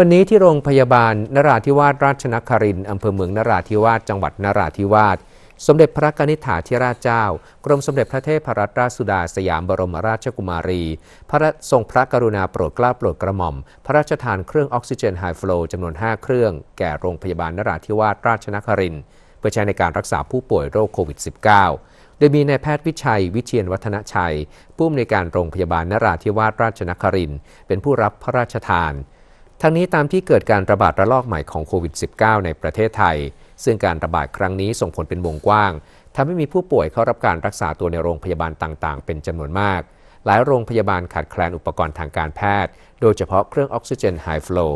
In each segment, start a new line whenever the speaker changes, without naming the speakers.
วันนี้ที่โรงพยาบาลนราธิวาสราชนครินทร์อำเภอเมืองนราธิวาสจังหวัดนราธิวาสสมเด็จพระกนิษฐาธิราชเจ้า กรมสมเด็จพระเทพรัตนราชสุดาสยามบรมราชกุมารี พระทรงพระกรุณาโปรดเกล้าโปรดกระหม่อม พระราชทานเครื่องออกซิเจนไฮฟลูจำนวน 5 เครื่อง แก่โรงพยาบาลนราธิวาสราชนครินทร์เพื่อใช้ในการรักษาผู้ป่วยโรคโควิด -19 โดยมีนายแพทย์วิชัย วิเชียนวัฒนชัย ผู้อำนวยการโรงพยาบาลนราธิวาสราชนครินทร์เป็นผู้รับพระราชทาน ทั้งนี้ตามที่เกิดการระบาดระลอกใหม่ของโควิด -19 ในประเทศไทย ซึ่งการระบาดครั้งนี้ส่งผลเป็นวงกว้างทำให้มีผู้ป่วยเข้ารับการรักษาตัวในโรงพยาบาลต่างๆ เป็นจำนวนมาก หลายโรงพยาบาลขาดแคลนอุปกรณ์ทางการแพทย์ โดยเฉพาะเครื่องออกซิเจนไฮฟลู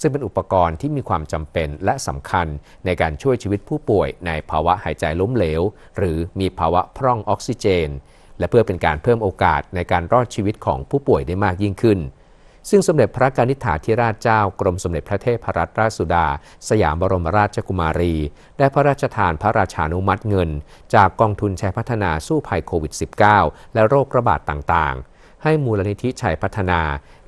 ซึ่งเป็นอุปกรณ์ที่มีความจำเป็นและสำคัญในการช่วยชีวิตผู้ป่วยในภาวะหายใจล้มเหลว หรือมีภาวะพร่องออกซิเจน และเพื่อเป็นการเพิ่มโอกาสในการรอดชีวิตของผู้ป่วยได้มากยิ่งขึ้น ซึ่งสมเด็จพระกนิษฐาธิราชเจ้ากรมสมเด็จพระเทพรัตนราชสุดา สยามบรมราชกุมารี ได้พระราชทานพระราชานุมัติเงิน จากกองทุนชัยพัฒนาสู้ภัยโควิด -19 และโรคระบาดต่างๆ ให้มูลนิธิชัยพัฒนา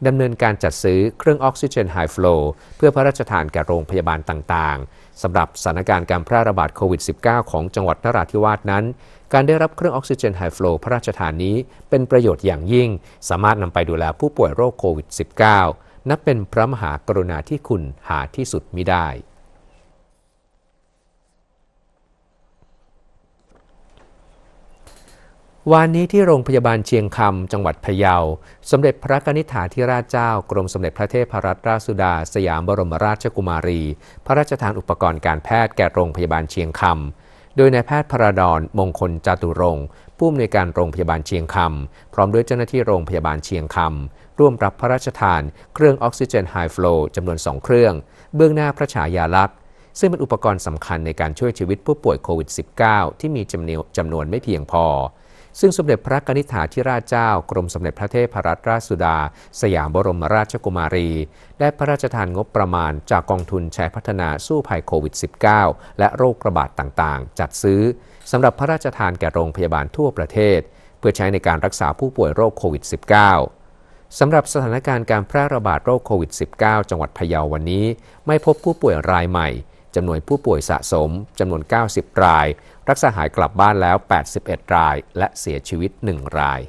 ดำเนินการจัดซื้อเครื่องออกซิเจนไฮฟลูเพื่อพระราชทานแก่โรงพยาบาลต่างๆสำหรับสถานการณ์การแพร่ระบาดโควิด -19 ของจังหวัดนราธิวาสนั้น การได้รับเครื่องออกซิเจนไฮฟลูพระราชทานนี้เป็นประโยชน์อย่างยิ่ง สามารถนำไปดูแลผู้ป่วยโรคโควิด -19 นับเป็นพระมหากรุณาธิคุณหาที่สุดมิได้วันนี้ที่โรงพยาบาลเชียงคำ จังหวัดพะเยา สมเด็จพระนิษฐาธิราชเจ้า กรมสมเด็จพระเทพรัตนราชสุดา สยามบรมราชกุมารี พระราชทานอุปกรณ์การแพทย์แก่โรงพยาบาลเชียงคำ โดยนายแพทย์พระดอนมงคลจตุรงค์ผู้อำนวยการโรงพยาบาลเชียงคำ พร้อมด้วยเจ้าหน้าที่โรงพยาบาลเชียงคำ ร่วมรับพระราชทาน เครื่องออกซิเจนไฮฟลูจำนวน 2 เครื่อง เบื้องหน้าพระฉายาลักษณ์ ซึ่งเป็นอุปกรณ์สำคัญในการช่วยชีวิตผู้ป่วยโควิด -19 ที่มีจำนวนไม่เพียงพอ ซึ่งสมเด็จพระกนิษฐาธิราชเจ้า กรมสมเด็จพระเทพรัตนราชสุดา สยามบรมราชกุมารี ได้พระราชทานงบประมาณจากกองทุนใช้พัฒนาสู้ภัยโควิด -19 และโรคระบาดต่างๆ จัดซื้อสำหรับพระราชทานแก่โรงพยาบาลทั่วประเทศ เพื่อใช้ในการรักษาผู้ป่วยโรคโควิด -19 สำหรับสถานการณ์การแพร่ระบาดโรคโควิด -19 จังหวัดพะเยาวันนี้ ไม่พบผู้ป่วยรายใหม่ จำนวนผู้ป่วยสะสมจำนวน 90 ราย รักษาหายกลับบ้านแล้ว 81 ราย และเสียชีวิต 1 ราย